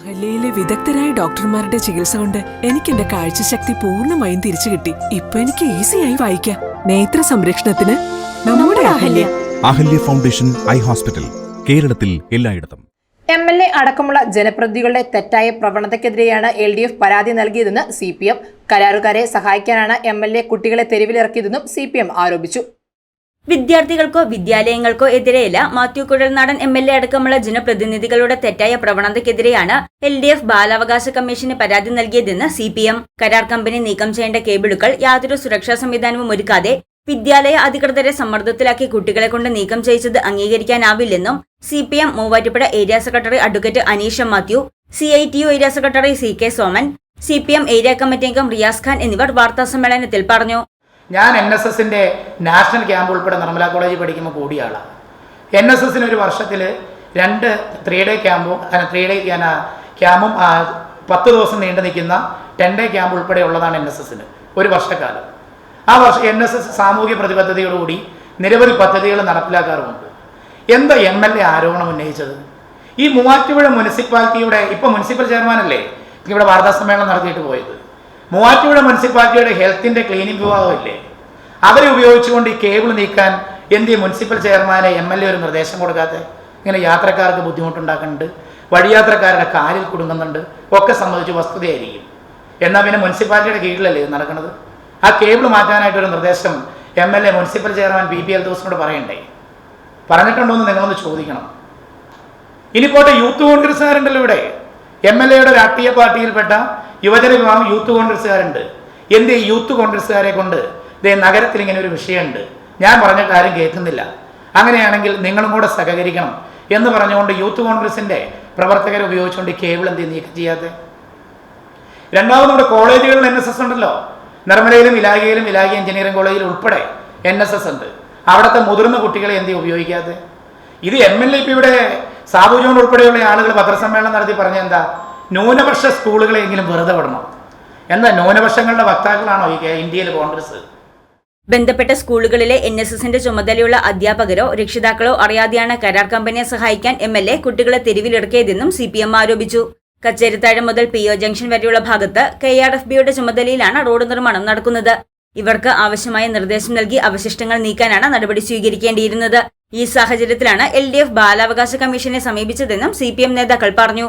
അഹല്യയിലെ വിദഗ്ധരായ ഡോക്ടർമാരുടെ ചികിത്സ കൊണ്ട് എനിക്ക് എന്റെ കാഴ്ചശക്തി പൂർണമായും തിരിച്ചു കിട്ടി. ഇപ്പൊ എനിക്ക് ഈസിയായി വായിക്കാം. നേത്ര സംരക്ഷണത്തിന് നമ്മുടെ Ahalya. Ahalya foundation eye hospital കേരളത്തിൽ എല്ലായിടത്തും. എം എൽ എ അടക്കമുള്ള ജനപ്രതിനിധികളുടെ തെറ്റായ പ്രവണതയ്ക്കെതിരെയാണ് എൽ ഡി എഫ് പരാതി നൽകിയതെന്ന് സി പി എം. കരാറുകാരെ സഹായിക്കാനാണ് എം എൽ എ കുട്ടികളെ തെരുവിലിറക്കിയതെന്നും സി പി എം ആരോപിച്ചു. വിദ്യാർത്ഥികൾക്കോ വിദ്യാലയങ്ങൾക്കോ എതിരെയല്ല Mathew Kuzhalnadan M L A അടക്കമുള്ള ജനപ്രതിനിധികളുടെ തെറ്റായ പ്രവണതയ്ക്കെതിരെയാണ് എൽ ഡി എഫ് ബാലാവകാശ കമ്മീഷന് പരാതി നൽകിയതെന്ന് സി പി എം. കരാർ കമ്പനി നീക്കം ചെയ്യേണ്ട കേബിളുകൾ യാതൊരു സുരക്ഷാ സംവിധാനവും ഒരുക്കാതെ വിദ്യാലയ അധികൃതരെ സമ്മർദ്ദത്തിലാക്കി കുട്ടികളെ കൊണ്ട് നീക്കം ചെയ്യിച്ചത് അംഗീകരിക്കാനാവില്ലെന്നും C P M Muvattupuzha area secretary advocate Aneesha Mathew C I T U area secretary C K Soman C P M area committee അംഗം റിയാസ് ഖാൻ എന്നിവർ വാർത്താസമ്മേളനത്തിൽ പറഞ്ഞു. ഞാൻ എൻ എസ് എസിന്റെ നാഷണൽ ക്യാമ്പ് ഉൾപ്പെടെ നിർമ്മല കോളേജിൽ പഠിക്കുമ്പോൾ കൂടിയ ആളാണ് എൻ എസ് എസിന് ഒരു വർഷത്തിൽ രണ്ട് ത്രീ ഡേ ക്യാമ്പും ത്രീ ഡേ ക്യാമ്പും പത്ത് ദിവസം നീണ്ടു നിൽക്കുന്ന ടെൻ ഡേ ക്യാമ്പ് ഉൾപ്പെടെ ഉള്ളതാണ് എൻ എസ് എസിന് ഒരു വർഷക്കാലം. ആ വർഷം എൻ എസ് എസ് സാമൂഹ്യ പ്രതിബദ്ധതയോടുകൂടി നിരവധി പദ്ധതികൾ നടപ്പിലാക്കാറുമുണ്ട്. എന്താ എം എൽ എ ആരോപണം ഉന്നയിച്ചത്? ഈ മൂവാറ്റുപുഴ മുനിസിപ്പാലിറ്റിയുടെ ഇപ്പോൾ മുനിസിപ്പൽ ചെയർമാനല്ലേ ഇവിടെ വാർത്താ സമ്മേളനം നടത്തിയിട്ട് പോയത്? മൂവാറ്റുപുഴ മുനിസിപ്പാലിറ്റിയുടെ ഹെൽത്തിന്റെ ക്ലീനിങ് വിഭാഗമില്ലേ? അവരെ ഉപയോഗിച്ചുകൊണ്ട് ഈ കേബിൾ നീക്കാൻ എന്ത് മുനിസിപ്പൽ ചെയർമാനെ എം എൽ എ ഒരു നിർദ്ദേശം കൊടുക്കാതെ ഇങ്ങനെ യാത്രക്കാർക്ക് ബുദ്ധിമുട്ടുണ്ടാക്കുന്നുണ്ട് വഴിയാത്രക്കാരുടെ കാലിൽ കുടുങ്ങുന്നുണ്ട് ഒക്കെ സംബന്ധിച്ച് വസ്തുതയായിരിക്കും. എന്നാൽ പിന്നെ മുനിസിപ്പാലിറ്റിയുടെ കീഴിലല്ലേ ഇത് നടക്കുന്നത്? ആ കേബിൾ മാറ്റാനായിട്ടൊരു നിർദ്ദേശം M L A municipal chairman B P L ദിവസനോട് പറയണ്ടേ? പറഞ്ഞിട്ടുണ്ടോ എന്ന് നിങ്ങളൊന്ന് ചോദിക്കണം. ഇനി പോട്ടെ യൂത്ത് കോൺഗ്രസ്സുകാരുണ്ടല്ലോ ഇവിടെ. എം എൽ എയുടെ രാഷ്ട്രീയ പാർട്ടിയിൽപ്പെട്ട യുവജന വിഭാഗം യൂത്ത് കോൺഗ്രസ്സുകാരുണ്ട്. എന്ത് ഈ യൂത്ത് കോൺഗ്രസ്സുകാരെ കൊണ്ട്? ഇതേ നഗരത്തിൽ ഇങ്ങനെ ഒരു വിഷയമുണ്ട്. ഞാൻ പറഞ്ഞിട്ട് ആരും കേൾക്കുന്നില്ല. അങ്ങനെയാണെങ്കിൽ നിങ്ങളും കൂടെ സഹകരിക്കണം എന്ന് പറഞ്ഞുകൊണ്ട് യൂത്ത് കോൺഗ്രസിന്റെ പ്രവർത്തകരെ ഉപയോഗിച്ചുകൊണ്ട് കേബിൾ എന്ത് നീക്കം ചെയ്യാതെ. രണ്ടാമത് നമ്മുടെ കോളേജുകളിൽ എൻ എസ് എസ് ഉണ്ടല്ലോ. നിർമ്മലയിലും ഇലാഖയിലും ഇലാഖി എഞ്ചിനീയറിംഗ് കോളേജിൽ ഉൾപ്പെടെ എൻ എസ് എസ് ഉണ്ട്. അവിടുത്തെ മുതിർന്ന കുട്ടികളെ എന്ത് ഉപയോഗിക്കാതെ. ഇത് എം എൽ എ ഇപ്പം ഇവിടെ സാബു ജോൺ ഉൾപ്പെടെയുള്ള ആളുകൾ പത്രസമ്മേളനം നടത്തി പറഞ്ഞ എന്താ? ന്യൂനപക്ഷ സ്കൂളുകളെങ്കിലും വെറുതെ വിടണം. എന്താ ന്യൂനപക്ഷങ്ങളുടെ വക്താക്കളാണോ ഈ ഇന്ത്യയിൽ കോൺഗ്രസ്? ബന്ധപ്പെട്ട സ്കൂളുകളിലെ എൻ എസ് എസിന്റെ ചുമതലയുള്ള അധ്യാപകരോ രക്ഷിതാക്കളോ അറിയാതെയാണ് കരാർ കമ്പനിയെ സഹായിക്കാൻ എം എൽ എ കുട്ടികളെ തെരുവിലിറക്കിയതെന്നും സി പി എം ആരോപിച്ചു. കച്ചേരിത്താഴം മുതൽ പി ഒ ജംഗ്ഷൻ വരെയുള്ള ഭാഗത്ത് കെ ആർ എഫ് ബിയുടെ ചുമതലയിലാണ് റോഡ് നിർമ്മാണം നടക്കുന്നത്. ഇവർക്ക് ആവശ്യമായ നിർദ്ദേശം നൽകി അവശിഷ്ടങ്ങൾ നീക്കാനാണ് നടപടി സ്വീകരിക്കേണ്ടിയിരുന്നത്. ഈ സാഹചര്യത്തിലാണ് എൽ ഡി എഫ് ബാലാവകാശ കമ്മീഷനെ സമീപിച്ചതെന്നും സി പി എം നേതാക്കൾ പറഞ്ഞു.